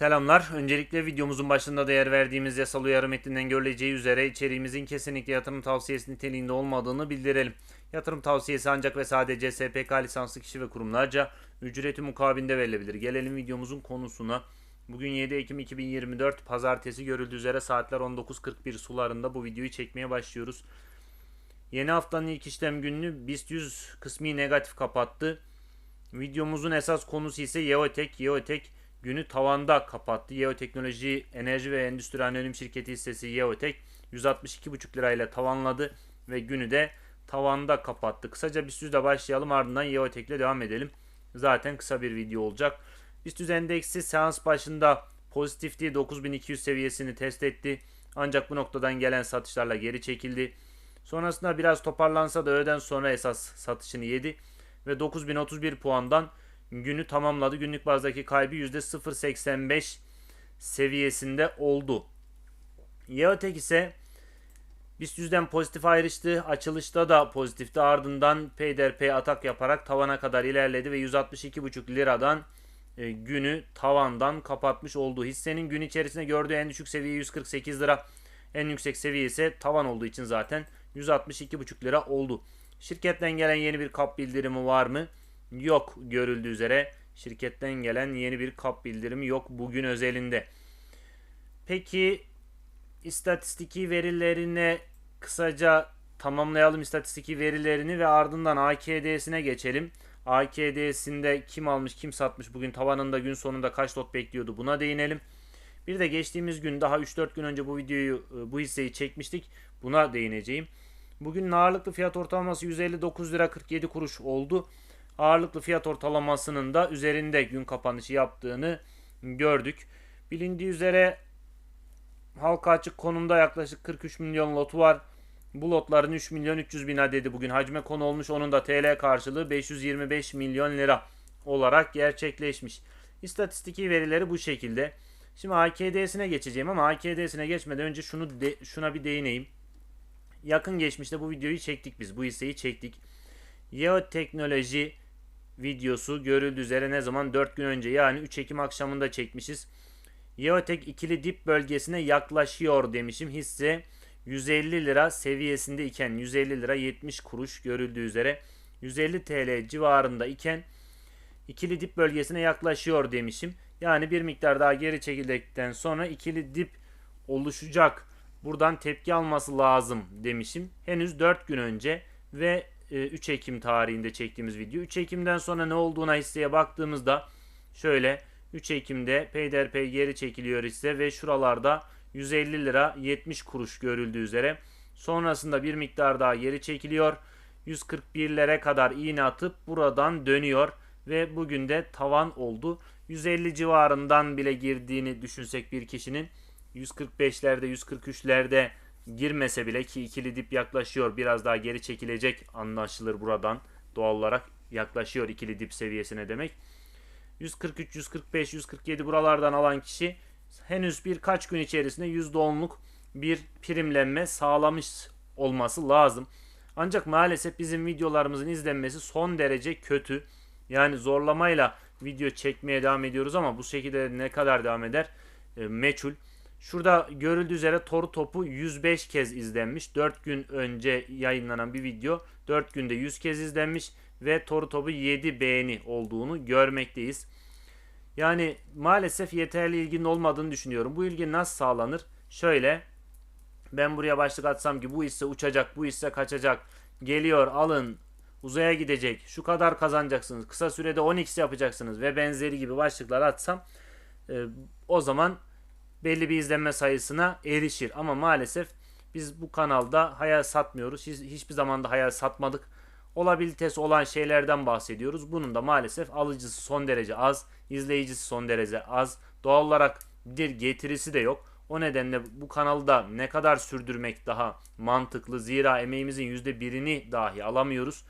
Selamlar. Öncelikle videomuzun başında da yer verdiğimiz yasal uyarı metninden görüleceği üzere içeriğimizin kesinlikle yatırım tavsiyesi niteliğinde olmadığını bildirelim. Yatırım tavsiyesi ancak ve sadece SPK lisanslı kişi ve kurumlarca ücreti mukabilinde verilebilir. Gelelim videomuzun konusuna. Bugün 7 Ekim 2024 Pazartesi görüldüğü üzere saatler 19.41 sularında bu videoyu çekmeye başlıyoruz. Yeni haftanın ilk işlem gününü BIST 100 kısmi negatif kapattı. Videomuzun esas konusu ise Yeotek. Yeotek günü tavanda kapattı. Yeoteknoloji Enerji ve Endüstri Anonim Şirketi hissesi Yeotek 162,5 lirayla tavanladı ve günü de tavanda kapattı. Kısaca BIST 100'de başlayalım ardından Yeotek ile devam edelim. Zaten kısa bir video olacak. BIST 100 endeksi seans başında pozitifti 9200 seviyesini test etti. Ancak bu noktadan gelen satışlarla geri çekildi. Sonrasında biraz toparlansa da öğleden sonra esas satışını yedi ve 9031 puandan günü tamamladı. Günlük bazdaki kaybı %0.85 seviyesinde oldu. Yeotek ise BIST 100'den pozitif ayrıştı. Açılışta da pozitifti. Ardından peyderpey atak yaparak tavana kadar ilerledi ve 162,5 liradan e, günü tavandan kapatmış oldu. Hissenin gün içerisinde gördüğü en düşük seviye 148 lira. En yüksek seviye ise tavan olduğu için zaten 162,5 lira oldu. Şirketten gelen yeni bir kap bildirimi var mı? Yok görüldüğü üzere. Şirketten gelen yeni bir kap bildirimi yok bugün özelinde. Peki istatistiki verilerine kısaca tamamlayalım istatistiki verilerini ve ardından AKD'sine geçelim. AKD'sinde kim almış kim satmış bugün tavanında gün sonunda kaç lot bekliyordu buna değinelim. Bir de geçtiğimiz gün daha 3-4 gün önce bu videoyu bu hisseyi çekmiştik. Buna değineceğim. Bugün ağırlıklı fiyat ortalaması 159 lira 47 kuruş oldu. Ağırlıklı fiyat ortalamasının da üzerinde gün kapanışı yaptığını gördük. Bilindiği üzere halka açık konumda yaklaşık 43 milyon lotu var. Bu lotların 3 milyon 300 bin adedi bugün hacme konu olmuş. Onun da TL karşılığı 525 milyon lira olarak gerçekleşmiş. İstatistiki verileri bu şekilde. Şimdi AKD'sine geçeceğim ama AKD'sine geçmeden önce şunu de, şuna bir değineyim. Yakın geçmişte bu videoyu çektik biz. Bu hisseyi çektik. Yeoteknoloji videosu görüldüğü üzere ne zaman 4 gün önce yani 3 Ekim akşamında çekmişiz. Yeotek ikili dip bölgesine yaklaşıyor demişim. Hisse 150 lira seviyesinde iken 150 lira 70 kuruş görüldüğü üzere 150 TL civarında iken ikili dip bölgesine yaklaşıyor demişim. Yani bir miktar daha geri çekildikten sonra ikili dip oluşacak. Buradan tepki alması lazım demişim. Henüz 4 gün önce ve 3 Ekim tarihinde çektiğimiz video. 3 Ekim'den sonra ne olduğuna hisseye baktığımızda şöyle 3 Ekim'de peyderpey geri çekiliyor hisse ve şuralarda 150 lira 70 kuruş görüldüğü üzere. Sonrasında bir miktar daha geri çekiliyor. 141'lere kadar iğne atıp buradan dönüyor ve bugün de tavan oldu. 150 civarından bile girdiğini düşünsek bir kişinin 145'lerde 143'lerde girmese bile ki ikili dip yaklaşıyor biraz daha geri çekilecek anlaşılır buradan doğal olarak yaklaşıyor ikili dip seviyesine demek. 143, 145, 147 buralardan alan kişi henüz birkaç gün içerisinde %10'luk bir primlenme sağlamış olması lazım. Ancak maalesef bizim videolarımızın izlenmesi son derece kötü. Yani zorlamayla video çekmeye devam ediyoruz ama bu şekilde ne kadar devam eder e, meçhul. Şurada görüldüğü üzere Toru Topu 105 kez izlenmiş. 4 gün önce yayınlanan bir video 4 günde 100 kez izlenmiş ve Toru Topu 7 beğeni olduğunu görmekteyiz. Yani maalesef yeterli ilginin olmadığını düşünüyorum. Bu ilgi nasıl sağlanır? Şöyle ben buraya başlık atsam ki bu hisse uçacak, bu hisse kaçacak. Geliyor alın uzaya gidecek. Şu kadar kazanacaksınız. Kısa sürede 10x yapacaksınız ve benzeri gibi başlıklar atsam e, o zaman belli bir izlenme sayısına erişir. Ama maalesef biz bu kanalda hayal satmıyoruz. Hiç, hiçbir zaman da hayal satmadık. Olabilitesi olan şeylerden bahsediyoruz. Bunun da maalesef alıcısı son derece az, izleyicisi son derece az. Doğal olarak bir getirisi de yok. O nedenle bu kanalda ne kadar sürdürmek daha mantıklı. Zira emeğimizin %1'ini dahi alamıyoruz.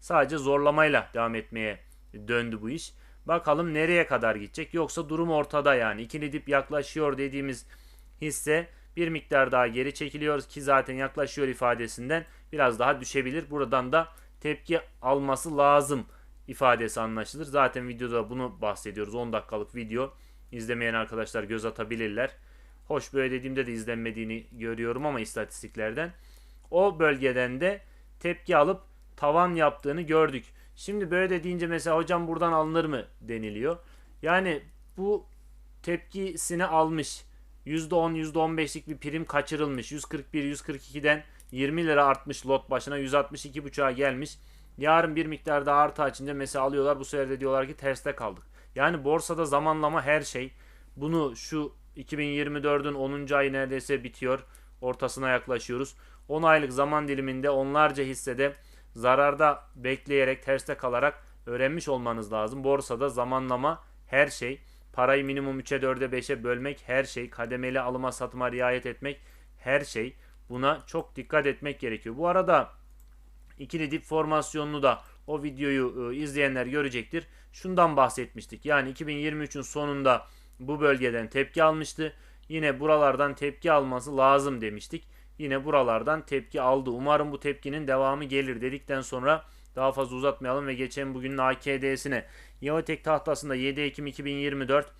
Sadece zorlamayla devam etmeye döndü bu iş. Bakalım nereye kadar gidecek. Yoksa durum ortada yani. İkili dip yaklaşıyor dediğimiz hisse bir miktar daha geri çekiliyor ki zaten yaklaşıyor ifadesinden biraz daha düşebilir. Buradan da tepki alması lazım ifadesi anlaşılır. Zaten videoda bunu bahsediyoruz. 10 dakikalık video İzlemeyen arkadaşlar göz atabilirler. Hoş böyle dediğimde de izlenmediğini görüyorum ama istatistiklerden. O bölgeden de tepki alıp tavan yaptığını gördük. Şimdi böyle de deyince mesela hocam buradan alınır mı deniliyor. Yani bu tepkisini almış. %10 %15'lik bir prim kaçırılmış. 141 142'den 20 lira artmış lot başına 162,5'a gelmiş. Yarın bir miktar daha artı açınca mesela alıyorlar bu sefer de diyorlar ki terste kaldık. Yani borsada zamanlama her şey. Bunu şu 2024'ün 10. ayı neredeyse bitiyor. Ortasına yaklaşıyoruz. 10 aylık zaman diliminde onlarca hissede zararda bekleyerek terste kalarak öğrenmiş olmanız lazım. Borsada zamanlama her şey. Parayı minimum 3'e 4'e 5'e bölmek her şey. Kademeli alıma satıma riayet etmek her şey. Buna çok dikkat etmek gerekiyor. Bu arada ikili dip formasyonunu da o videoyu e, izleyenler görecektir. Şundan bahsetmiştik. Yani 2023'ün sonunda bu bölgeden tepki almıştı. Yine buralardan tepki alması lazım demiştik. Yine buralardan tepki aldı. Umarım bu tepkinin devamı gelir dedikten sonra daha fazla uzatmayalım ve geçen bugünün AKD'sine. Yeotek tahtasında 7 Ekim 2024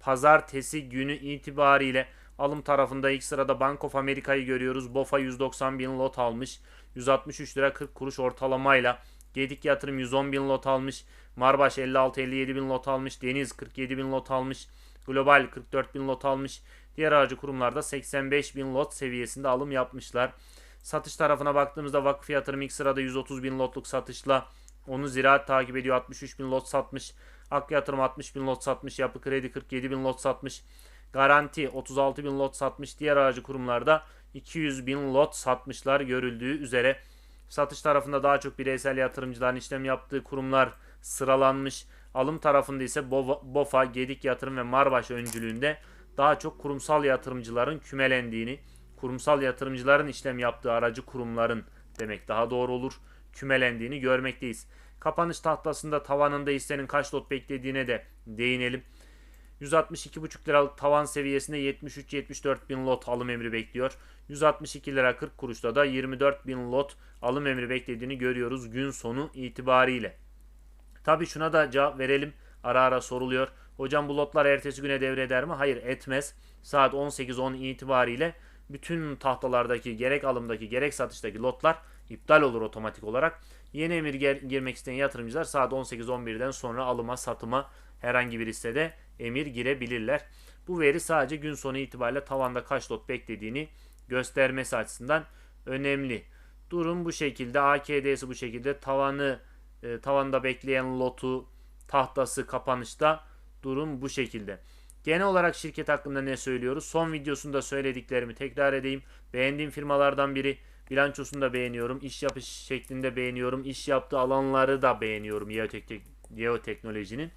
pazartesi günü itibariyle alım tarafında ilk sırada Bank of America'yı görüyoruz. BOFA 190 bin lot almış. 163 lira 40 kuruş ortalamayla. Gedik Yatırım 110 bin lot almış. Marbaş 56-57 bin lot almış. Deniz 47 bin lot almış. Global 44 bin lot almış. Diğer aracı kurumlarda 85 bin lot seviyesinde alım yapmışlar. Satış tarafına baktığımızda vakıf yatırım ilk sırada 130 bin lotluk satışla onu ziraat takip ediyor. 63 bin lot satmış. Ak yatırım 60 bin lot satmış. Yapı kredi 47 bin lot satmış. Garanti 36 bin lot satmış. Diğer aracı kurumlarda 200 bin lot satmışlar görüldüğü üzere. Satış tarafında daha çok bireysel yatırımcıların işlem yaptığı kurumlar sıralanmış. Alım tarafında ise BOFA, Gedik Yatırım ve Marbaş öncülüğünde daha çok kurumsal yatırımcıların kümelendiğini, kurumsal yatırımcıların işlem yaptığı aracı kurumların demek daha doğru olur, kümelendiğini görmekteyiz. Kapanış tahtasında tavanında hissenin kaç lot beklediğine de değinelim. 162,5 liralık tavan seviyesinde 73-74 bin lot alım emri bekliyor. 162 lira 40 kuruşta da 24 bin lot alım emri beklediğini görüyoruz gün sonu itibariyle. Tabi şuna da cevap verelim. Ara ara soruluyor. Hocam bu lotlar ertesi güne devreder mi? Hayır etmez. Saat 18.10 itibariyle bütün tahtalardaki gerek alımdaki gerek satıştaki lotlar iptal olur otomatik olarak. Yeni emir girmek isteyen yatırımcılar saat 18-11'den sonra alıma satıma herhangi bir hissede emir girebilirler. Bu veri sadece gün sonu itibariyle tavanda kaç lot beklediğini göstermesi açısından önemli. Durum bu şekilde. AKD'si bu şekilde. Tavanı e, tavanda bekleyen lotu tahtası kapanışta durum bu şekilde. Genel olarak şirket hakkında ne söylüyoruz? Son videosunda söylediklerimi tekrar edeyim. Beğendiğim firmalardan biri. Bilançosunu da beğeniyorum. İş yapış şeklinde beğeniyorum. İş yaptığı alanları da beğeniyorum Yeoteknolojinin.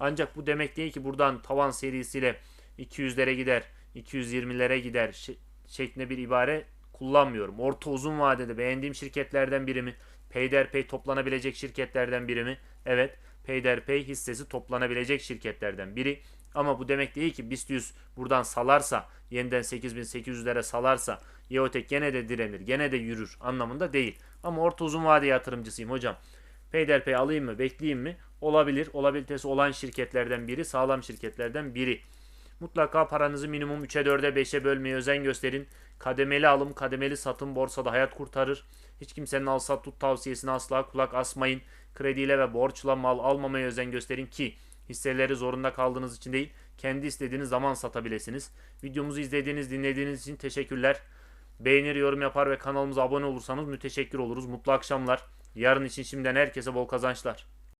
Ancak bu demek değil ki buradan tavan serisiyle 200'lere gider, 220'lere gider şeklinde bir ibare kullanmıyorum. Orta uzun vadede beğendiğim şirketlerden biri mi? Payderpay toplanabilecek şirketlerden biri mi? Evet. Payderpay hissesi toplanabilecek şirketlerden biri. Ama bu demek değil ki BIST 100 buradan salarsa, yeniden 8800'lere salarsa Yeotek gene de direnir, gene de yürür anlamında değil. Ama orta uzun vade yatırımcısıyım hocam. Payderpay alayım mı, bekleyeyim mi? Olabilir. Olabilitesi olan şirketlerden biri, sağlam şirketlerden biri. Mutlaka paranızı minimum 3'e 4'e 5'e bölmeye özen gösterin. Kademeli alım, kademeli satım borsada hayat kurtarır. Hiç kimsenin al sat tut tavsiyesine asla kulak asmayın. Krediyle ve borçla mal almamaya özen gösterin ki hisseleri zorunda kaldığınız için değil, kendi istediğiniz zaman satabilirsiniz. Videomuzu izlediğiniz, dinlediğiniz için teşekkürler. Beğenir, yorum yapar ve kanalımıza abone olursanız müteşekkir oluruz. Mutlu akşamlar. Yarın için şimdiden herkese bol kazançlar.